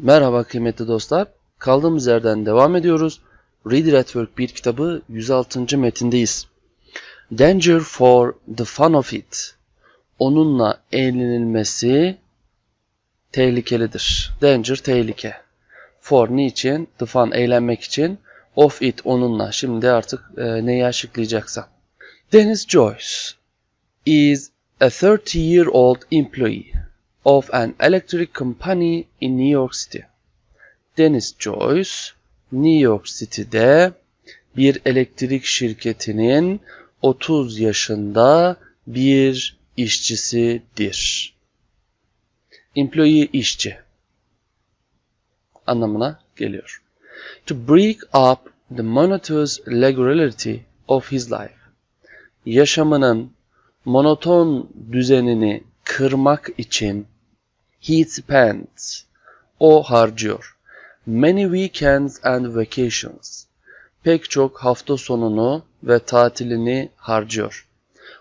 Merhaba kıymetli dostlar. Kaldığımız yerden devam ediyoruz. Reader at Work 1 kitabı 106. metindeyiz. Danger for the fun of it. Onunla eğlenilmesi tehlikelidir. Danger tehlike. For niçin? The fun eğlenmek için. Of it onunla. Şimdi artık e, neyi açıklayacaksa. Dennis Joyce is a 30 year old employee of an electric company in New York City. Dennis Joyce, New York City'de bir elektrik şirketinin 30 yaşında bir işçisidir. Employee işçi anlamına geliyor. To break up the monotonous regularity of his life. Yaşamının monoton düzenini kırmak için he spends o harcıyor. Many weekends and vacations. Pek çok hafta sonunu ve tatilini harcıyor.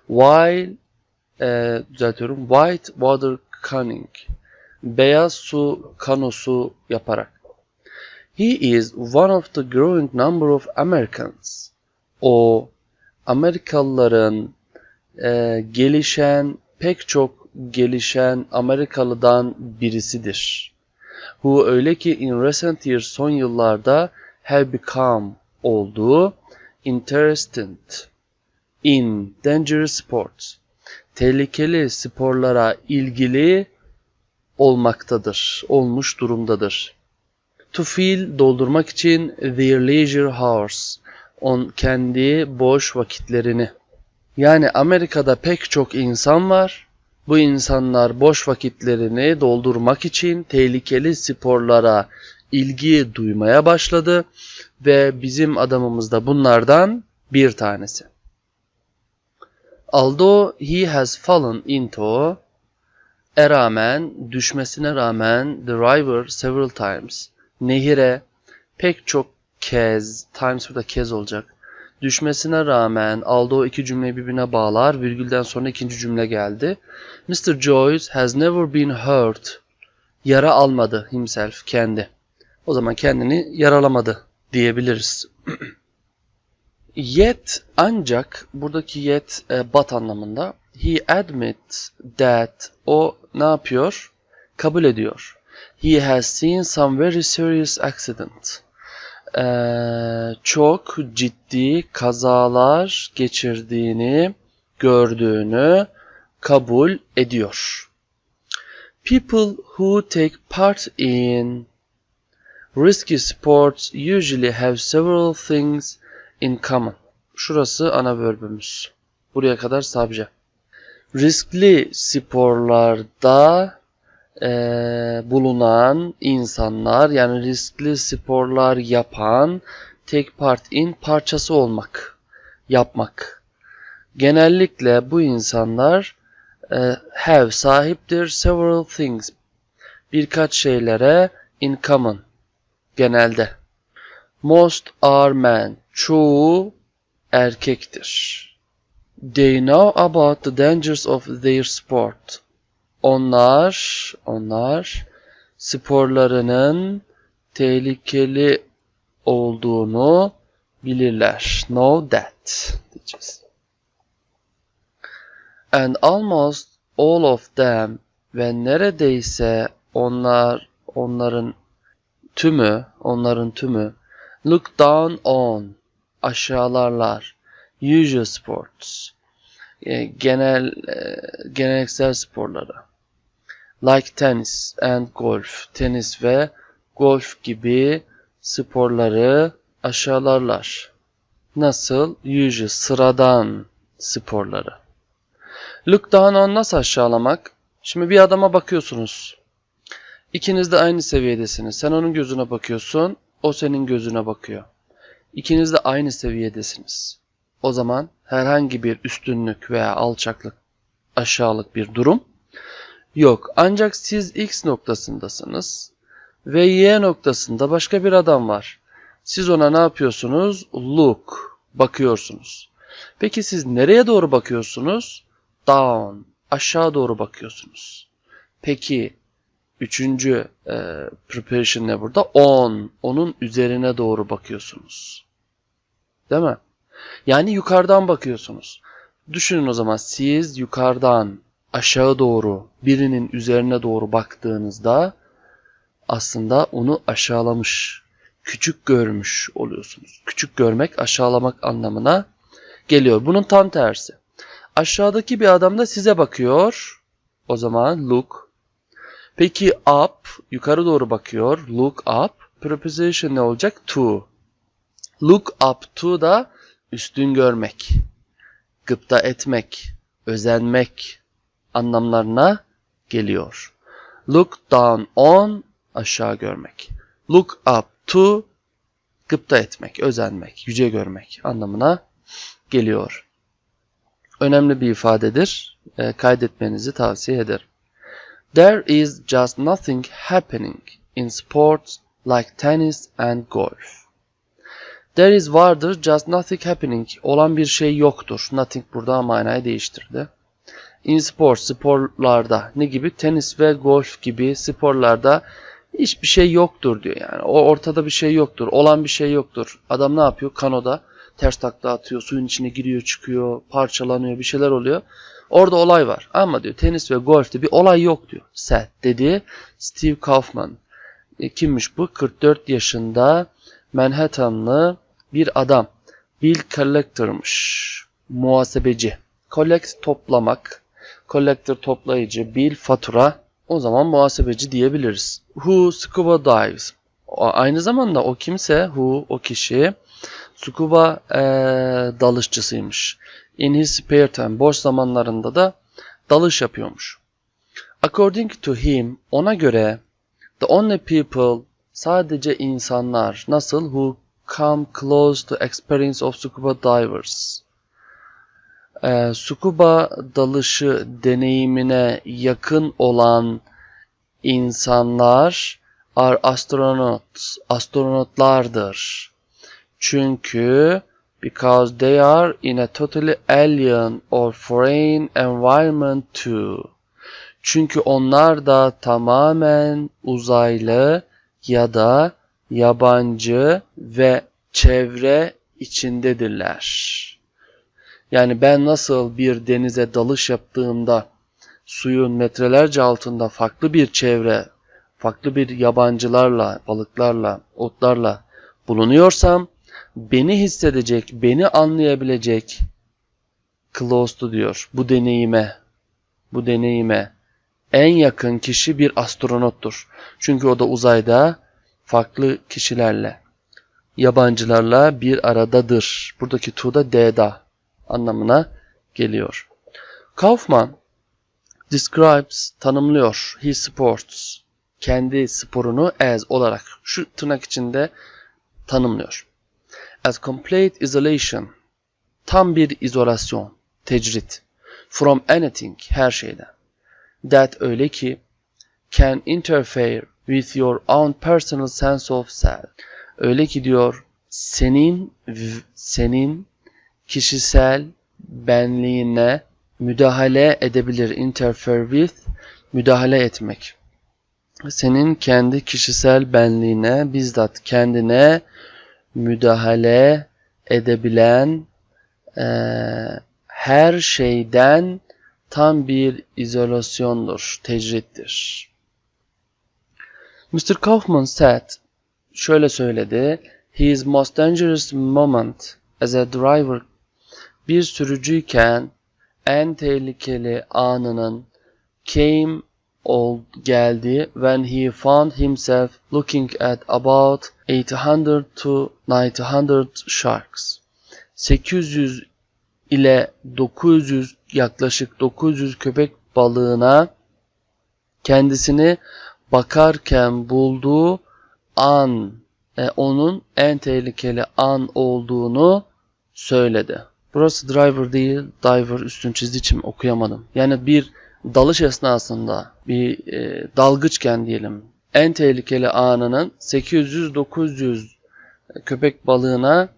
While e, düzeltiyorum. White water canoeing. Beyaz su kanosu yaparak. He is one of the growing number of Americans. O Amerikalıların e, gelişen pek çok gelişen Amerikalıdan birisidir. Who öyle ki in recent years son yıllarda have become olduğu interested in dangerous sports. Tehlikeli sporlara ilgili olmaktadır, olmuş durumdadır. To fill doldurmak için their leisure hours on kendi boş vakitlerini. Yani Amerika'da pek çok insan var. Bu insanlar boş vakitlerini doldurmak için tehlikeli sporlara ilgi duymaya başladı ve bizim adamımız da bunlardan bir tanesi. Although he has fallen into e rağmen, düşmesine rağmen the river several times, nehire pek çok kez, times burada kez olacak, düşmesine rağmen aldığı iki cümleyi birbirine bağlar. Virgülden sonra ikinci cümle geldi. Mr. Joyce has never been hurt. Yara almadı himself, kendi. O zaman kendini yaralamadı diyebiliriz. yet ancak buradaki yet e, but anlamında. He admits that o ne yapıyor? Kabul ediyor. He has seen some very serious accident ee, çok ciddi kazalar geçirdiğini gördüğünü kabul ediyor. People who take part in risky sports usually have several things in common. Şurası ana verbimiz. Buraya kadar sabca. Riskli sporlarda e, bulunan insanlar yani riskli sporlar yapan take part in parçası olmak, yapmak. Genellikle bu insanlar e, have sahiptir several things birkaç şeylere in common genelde. Most are men çoğu erkektir. They know about the dangers of their sport onlar, onlar sporlarının tehlikeli olduğunu bilirler. Know that diyeceğiz. And almost all of them ve neredeyse onlar onların tümü, onların tümü look down on aşağılarlar usual sports genel geleneksel sporlara like tennis and golf, tenis ve golf gibi sporları aşağılarlar. Nasıl? Usual, sıradan sporları. Look down on nasıl aşağılamak? Şimdi bir adama bakıyorsunuz. İkiniz de aynı seviyedesiniz. Sen onun gözüne bakıyorsun, o senin gözüne bakıyor. İkiniz de aynı seviyedesiniz. O zaman herhangi bir üstünlük veya alçaklık, aşağılık bir durum yok. Ancak siz X noktasındasınız ve Y noktasında başka bir adam var. Siz ona ne yapıyorsunuz? Look, bakıyorsunuz. Peki siz nereye doğru bakıyorsunuz? Down, aşağı doğru bakıyorsunuz. Peki Üçüncü e, preparation ne burada? On. Onun üzerine doğru bakıyorsunuz. Değil mi? Yani yukarıdan bakıyorsunuz. Düşünün o zaman siz yukarıdan aşağı doğru birinin üzerine doğru baktığınızda aslında onu aşağılamış, küçük görmüş oluyorsunuz. Küçük görmek aşağılamak anlamına geliyor. Bunun tam tersi. Aşağıdaki bir adam da size bakıyor. O zaman look. Peki up yukarı doğru bakıyor. Look up. Preposition ne olacak? To. Look up to da üstün görmek, gıpta etmek, özenmek anlamlarına geliyor. Look down on aşağı görmek. Look up to gıpta etmek, özenmek, yüce görmek anlamına geliyor. Önemli bir ifadedir. E, kaydetmenizi tavsiye ederim. There is just nothing happening in sports like tennis and golf. There is vardır, just nothing happening. Olan bir şey yoktur. Nothing burada manayı değiştirdi. In sports, sporlarda ne gibi? Tenis ve golf gibi sporlarda hiçbir şey yoktur diyor yani. O ortada bir şey yoktur. Olan bir şey yoktur. Adam ne yapıyor? Kanoda ters takla atıyor, suyun içine giriyor, çıkıyor, parçalanıyor, bir şeyler oluyor. Orada olay var. Ama diyor tenis ve golfte bir olay yok diyor. Set dedi Steve Kaufman. E, kimmiş bu? 44 yaşında Manhattanlı bir adam. Bill Collector'mış. Muhasebeci. Collect toplamak. Collector toplayıcı. Bill fatura. O zaman muhasebeci diyebiliriz. Who scuba dives. Aynı zamanda o kimse, who o kişi scuba e, dalışçısıymış. In his spare time, boş zamanlarında da dalış yapıyormuş. According to him, ona göre the only people, sadece insanlar, nasıl? Who come close to experience of scuba divers. E, scuba dalışı deneyimine yakın olan insanlar are astronauts, astronotlardır. Çünkü because they are in a totally alien or foreign environment too. Çünkü onlar da tamamen uzaylı ya da yabancı ve çevre içindedirler. Yani ben nasıl bir denize dalış yaptığımda suyun metrelerce altında farklı bir çevre, farklı bir yabancılarla, balıklarla, otlarla bulunuyorsam beni hissedecek, beni anlayabilecek close to diyor bu deneyime, bu deneyime en yakın kişi bir astronottur. Çünkü o da uzayda farklı kişilerle, yabancılarla bir aradadır. Buradaki to da D'da anlamına geliyor. Kaufman describes, tanımlıyor his sports, kendi sporunu as olarak şu tırnak içinde tanımlıyor. As complete isolation, tam bir izolasyon, tecrit, from anything, her şeyden. That öyle ki, can interfere with your own personal sense of self. Öyle ki diyor, senin, senin kişisel benliğine müdahale edebilir. Interfere with, müdahale etmek. Senin kendi kişisel benliğine, bizzat kendine müdahale edebilen e, her şeyden tam bir izolasyondur, tecrittir. Mr. Kaufman said, şöyle söyledi, his most dangerous moment as a driver bir sürücüyken en tehlikeli anının came old geldi when he found himself looking at about 800 to 900 sharks. 800 ile 900 yaklaşık 900 köpek balığına kendisini bakarken bulduğu an e, onun en tehlikeli an olduğunu söyledi. Burası driver değil, diver üstün çizdiği için okuyamadım. Yani bir dalış esnasında bir e, dalgıçken diyelim en tehlikeli anının 800-900 köpek balığına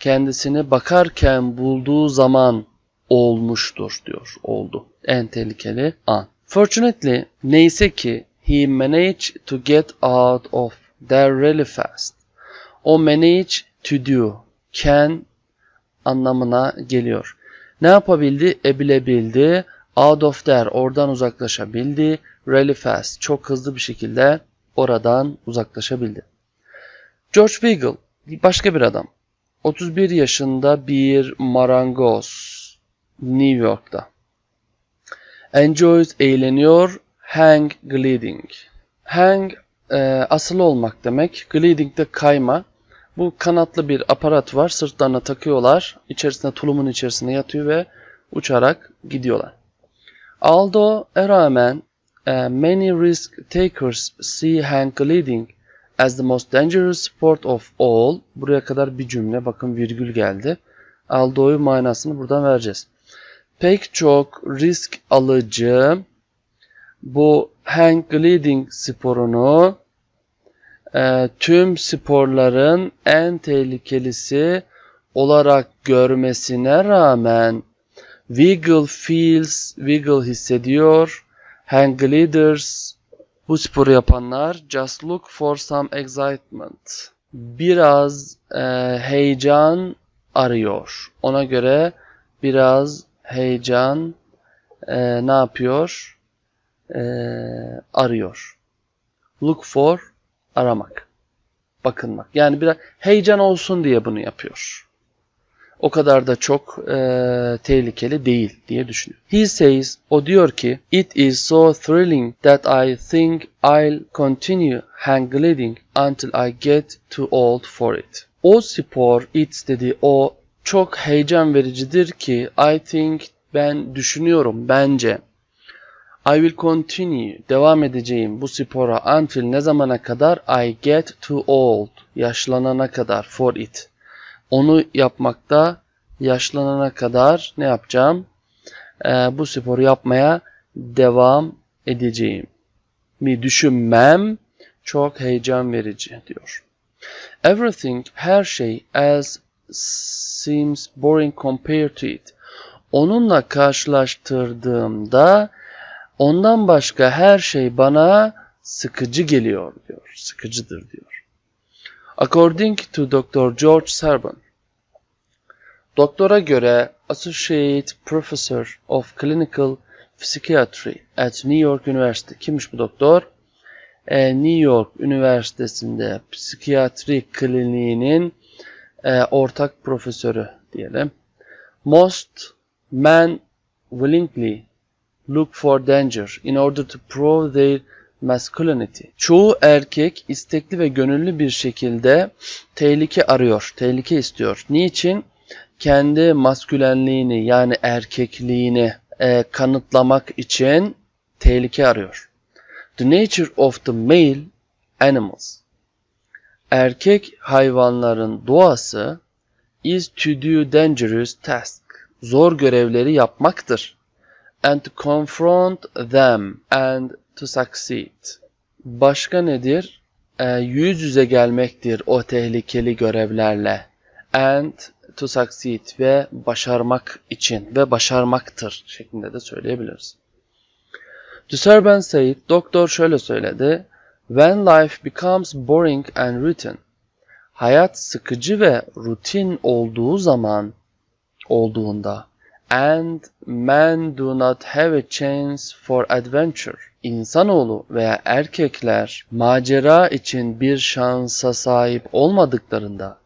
kendisini bakarken bulduğu zaman olmuştur diyor. Oldu. En tehlikeli an. Fortunately neyse ki he managed to get out of there really fast. O manage to do, can anlamına geliyor. Ne yapabildi? Ebilebildi. Out of there, oradan uzaklaşabildi. Really fast, çok hızlı bir şekilde oradan uzaklaşabildi. George Weigel, başka bir adam. 31 yaşında bir marangoz New York'ta. Enjoys eğleniyor. Hang gliding. Hang e, asılı olmak demek. Gliding de kayma. Bu kanatlı bir aparat var. Sırtlarına takıyorlar. İçerisine tulumun içerisine yatıyor ve uçarak gidiyorlar. Although e rağmen e, many risk takers see hang gliding as the most dangerous sport of all. Buraya kadar bir cümle. Bakın virgül geldi. Aldo'yu manasını buradan vereceğiz. Pek çok risk alıcı bu hang gliding sporunu e, tüm sporların en tehlikelisi olarak görmesine rağmen Wiggle feels, Wiggle hissediyor. Hang gliders, bu sporu yapanlar just look for some excitement. Biraz e, heyecan arıyor. Ona göre biraz heyecan e, ne yapıyor? E, arıyor. Look for aramak. Bakınmak. Yani biraz heyecan olsun diye bunu yapıyor. O kadar da çok e, tehlikeli değil diye düşünüyor. He says, o diyor ki, It is so thrilling that I think I'll continue hang gliding until I get too old for it. O spor, it dedi, o çok heyecan vericidir ki I think ben düşünüyorum bence I will continue devam edeceğim bu spora until ne zamana kadar I get too old yaşlanana kadar for it. Onu yapmakta yaşlanana kadar ne yapacağım? Ee, bu sporu yapmaya devam edeceğim. Mi düşünmem çok heyecan verici diyor. Everything her şey as seems boring compared to it. Onunla karşılaştırdığımda ondan başka her şey bana sıkıcı geliyor diyor. Sıkıcıdır diyor. According to Dr. George Serban, doktora göre Associate Professor of Clinical Psychiatry at New York University. Kimmiş bu doktor? Ee, New York Üniversitesi'nde psikiyatri kliniğinin e, ortak profesörü diyelim. Most men willingly look for danger in order to prove their masculinity. Çoğu erkek istekli ve gönüllü bir şekilde tehlike arıyor, tehlike istiyor. Niçin? Kendi maskülenliğini yani erkekliğini e, kanıtlamak için tehlike arıyor. The nature of the male animals. Erkek hayvanların doğası is to do dangerous task. Zor görevleri yapmaktır. And to confront them and to succeed. Başka nedir? E, yüz yüze gelmektir o tehlikeli görevlerle. And to succeed ve başarmak için ve başarmaktır şeklinde de söyleyebiliriz. Düserben Said, doktor şöyle söyledi. When life becomes boring and routine, hayat sıkıcı ve rutin olduğu zaman olduğunda and men do not have a chance for adventure. İnsanoğlu veya erkekler macera için bir şansa sahip olmadıklarında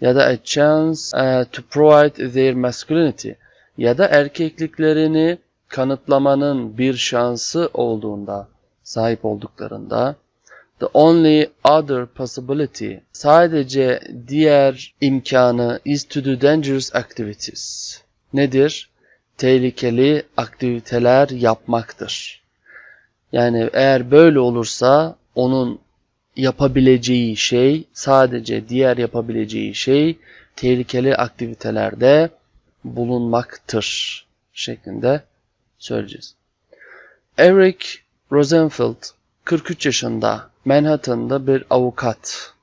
ya da a chance uh, to provide their masculinity ya da erkekliklerini kanıtlamanın bir şansı olduğunda, sahip olduklarında the only other possibility sadece diğer imkanı is to do dangerous activities. Nedir? Tehlikeli aktiviteler yapmaktır. Yani eğer böyle olursa onun yapabileceği şey sadece diğer yapabileceği şey tehlikeli aktivitelerde bulunmaktır şeklinde söyleyeceğiz. Eric Rosenfeld 43 yaşında Manhattan'da bir avukat.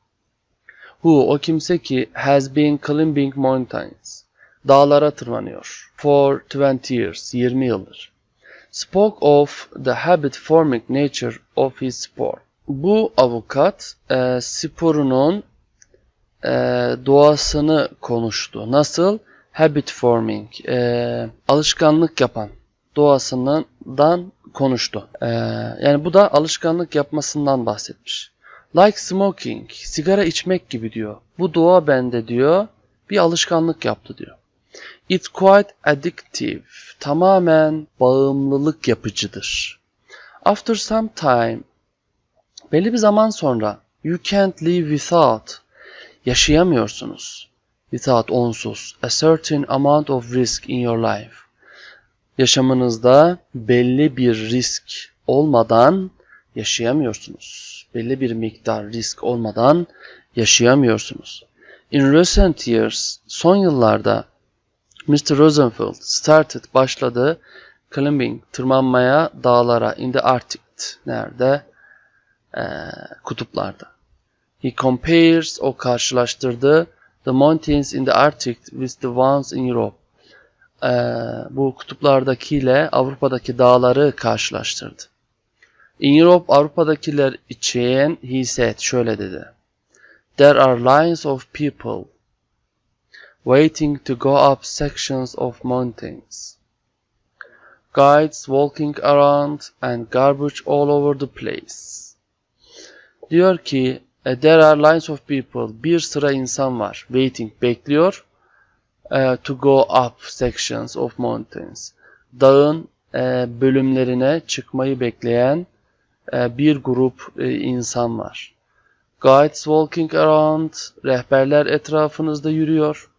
Who o kimse ki has been climbing mountains. Dağlara tırmanıyor. For 20 years, 20 yıldır. spoke of the habit forming nature of his sport. Bu avukat e, sporunun e, doğasını konuştu. Nasıl? Habit forming, e, alışkanlık yapan doğasından konuştu. E, yani bu da alışkanlık yapmasından bahsetmiş. Like smoking, sigara içmek gibi diyor. Bu doğa bende diyor, bir alışkanlık yaptı diyor. It's quite addictive, tamamen bağımlılık yapıcıdır. After some time, belli bir zaman sonra, you can't live without, yaşayamıyorsunuz. Without, onsuz, a certain amount of risk in your life. Yaşamınızda belli bir risk olmadan yaşayamıyorsunuz. Belli bir miktar risk olmadan yaşayamıyorsunuz. In recent years, son yıllarda Mr. Rosenfeld started başladı climbing, tırmanmaya dağlara in the Arctic. Nerede? Ee, kutuplarda. He compares, o karşılaştırdı the mountains in the Arctic with the ones in Europe. Ee, bu kutuplardakiyle Avrupa'daki dağları karşılaştırdı. In Europe, Avrupa'dakiler için he said, şöyle dedi. There are lines of people waiting to go up sections of mountains. Guides walking around and garbage all over the place. Diyor ki, "E, there are lines of people, bir sıra insan var, waiting, bekliyor, e, to go up sections of mountains. Dağın e, bölümlerine çıkmayı bekleyen e, bir grup e, insan var. Guides walking around, rehberler etrafınızda yürüyor.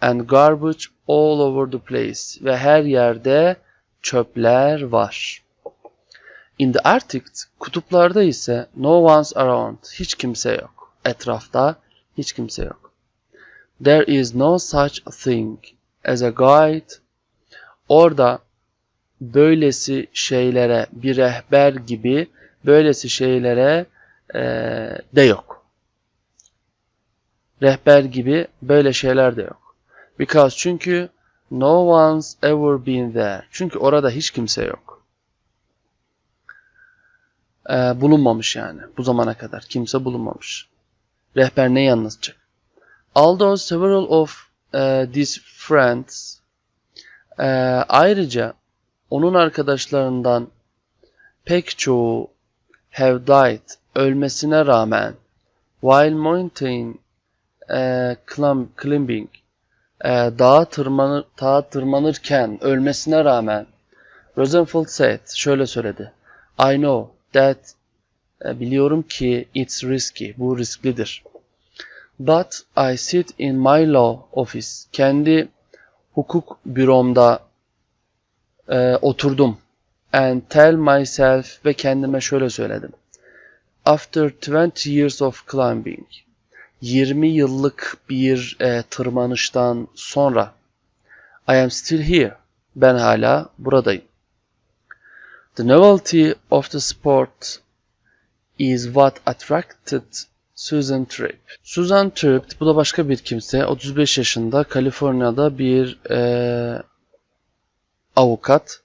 And garbage all over the place. Ve her yerde çöpler var. In the Arctic, kutuplarda ise no one's around, hiç kimse yok. Etrafta hiç kimse yok. There is no such thing as a guide. Orada böylesi şeylere bir rehber gibi böylesi şeylere e, de yok. Rehber gibi böyle şeyler de yok. Because çünkü no one's ever been there. Çünkü orada hiç kimse yok. E, bulunmamış yani. Bu zamana kadar kimse bulunmamış. Rehber neyi anlatacak? Although several of uh, these friends e, ayrıca onun arkadaşlarından pek çoğu have died ölmesine rağmen while mountain e, climb, climbing e, dağa, tırmanır, dağa tırmanırken ölmesine rağmen Rosenfeld said şöyle söyledi. I know that e, biliyorum ki it's risky bu risklidir. But I sit in my law office kendi hukuk büromda e, oturdum. And tell myself ve kendime şöyle söyledim. After 20 years of climbing, 20 yıllık bir e, tırmanıştan sonra I am still here. Ben hala buradayım. The novelty of the sport is what attracted Susan Tripp. Susan Tripp, bu da başka bir kimse. 35 yaşında Kaliforniya'da bir e, avukat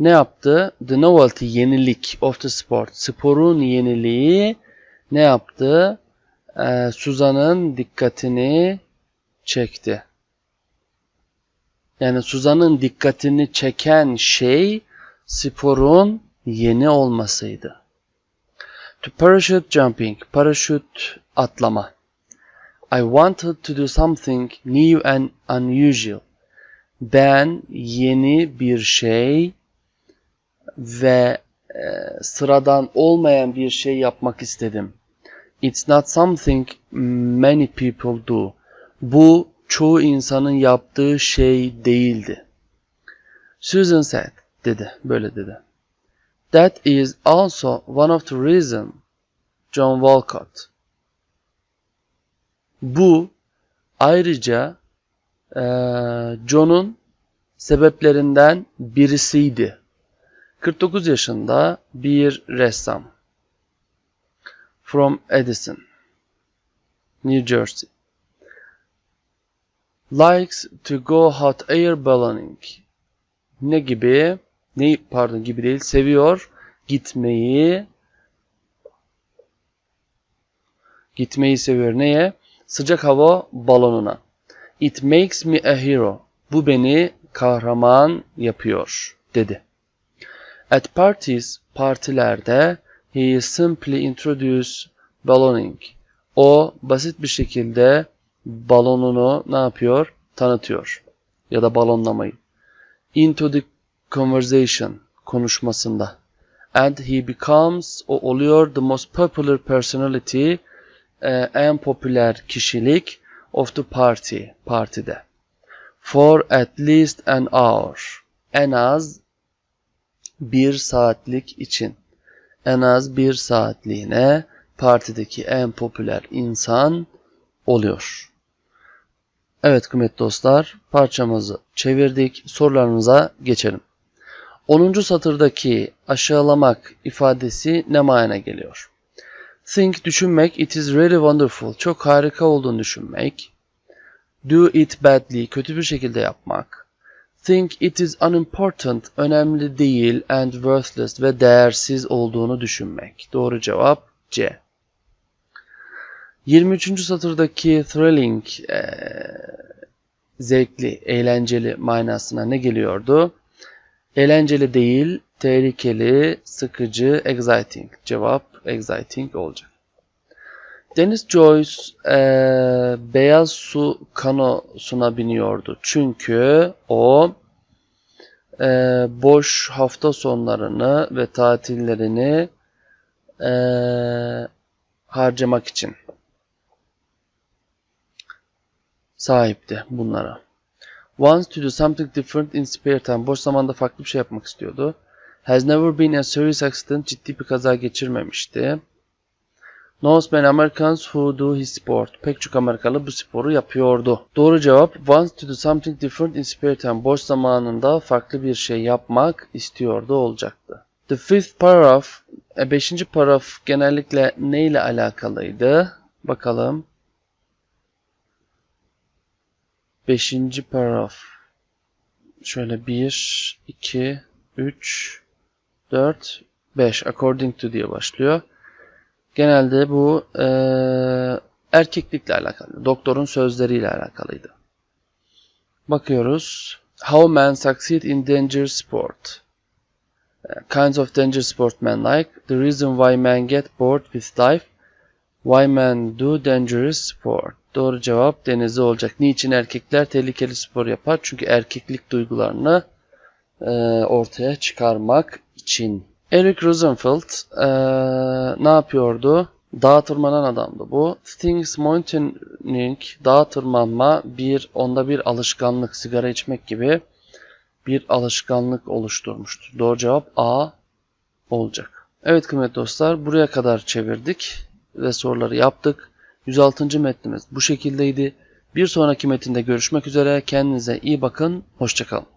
ne yaptı? The novelty, yenilik of the sport. Sporun yeniliği ne yaptı? Ee, Suzan'ın dikkatini çekti. Yani Suzan'ın dikkatini çeken şey sporun yeni olmasıydı. To parachute jumping, paraşüt atlama. I wanted to do something new and unusual. Ben yeni bir şey ve e, sıradan olmayan bir şey yapmak istedim. It's not something many people do. Bu çoğu insanın yaptığı şey değildi. Susan said, dedi, böyle dedi. That is also one of the reason John Walcott. Bu ayrıca e, John'un sebeplerinden birisiydi. 49 yaşında bir ressam. From Edison, New Jersey. Likes to go hot air ballooning. Ne gibi? Ne pardon gibi değil. Seviyor gitmeyi gitmeyi seviyor neye? Sıcak hava balonuna. It makes me a hero. Bu beni kahraman yapıyor dedi. At parties, partilerde he simply introduce balloning. O basit bir şekilde balonunu ne yapıyor? Tanıtıyor. Ya da balonlamayı. Into the conversation konuşmasında. And he becomes o oluyor the most popular personality e, en popüler kişilik of the party partide. For at least an hour. En az bir saatlik için. En az bir saatliğine partideki en popüler insan oluyor. Evet kıymetli dostlar parçamızı çevirdik. Sorularımıza geçelim. 10. satırdaki aşağılamak ifadesi ne mana geliyor? Think düşünmek, it is really wonderful. Çok harika olduğunu düşünmek. Do it badly, kötü bir şekilde yapmak. Think it is unimportant, önemli değil and worthless ve değersiz olduğunu düşünmek. Doğru cevap C. 23. satırdaki thrilling, e, zevkli, eğlenceli manasına ne geliyordu? Eğlenceli değil, tehlikeli, sıkıcı, exciting. Cevap exciting olacak. Deniz Joyce e, beyaz su kanosuna biniyordu. Çünkü o e, boş hafta sonlarını ve tatillerini e, harcamak için sahipti bunlara. Wants to do something different in spare time. Boş zamanda farklı bir şey yapmak istiyordu. Has never been a serious accident. Ciddi bir kaza geçirmemişti. Knows many Americans who do his sport. Pek çok Amerikalı bu sporu yapıyordu. Doğru cevap wants to do something different in spare time. Boş zamanında farklı bir şey yapmak istiyordu olacaktı. The fifth paragraph, e, beşinci paragraf genellikle ne ile alakalıydı? Bakalım. Beşinci paragraf. Şöyle 1, 2, 3, 4, 5 according to diye başlıyor. Genelde bu e, erkeklikle alakalı. Doktorun sözleriyle alakalıydı. Bakıyoruz. How men succeed in dangerous sport. Kinds of dangerous sport men like. The reason why men get bored with life. Why men do dangerous sport. Doğru cevap denizli olacak. Niçin erkekler tehlikeli spor yapar? Çünkü erkeklik duygularını e, ortaya çıkarmak için. Eric Rosenfeld e, ne yapıyordu? Dağa tırmanan adamdı bu. Things mountaineering, dağa tırmanma bir onda bir alışkanlık, sigara içmek gibi bir alışkanlık oluşturmuştur. Doğru cevap A olacak. Evet kıymetli dostlar buraya kadar çevirdik ve soruları yaptık. 106. metnimiz bu şekildeydi. Bir sonraki metinde görüşmek üzere. Kendinize iyi bakın. Hoşçakalın.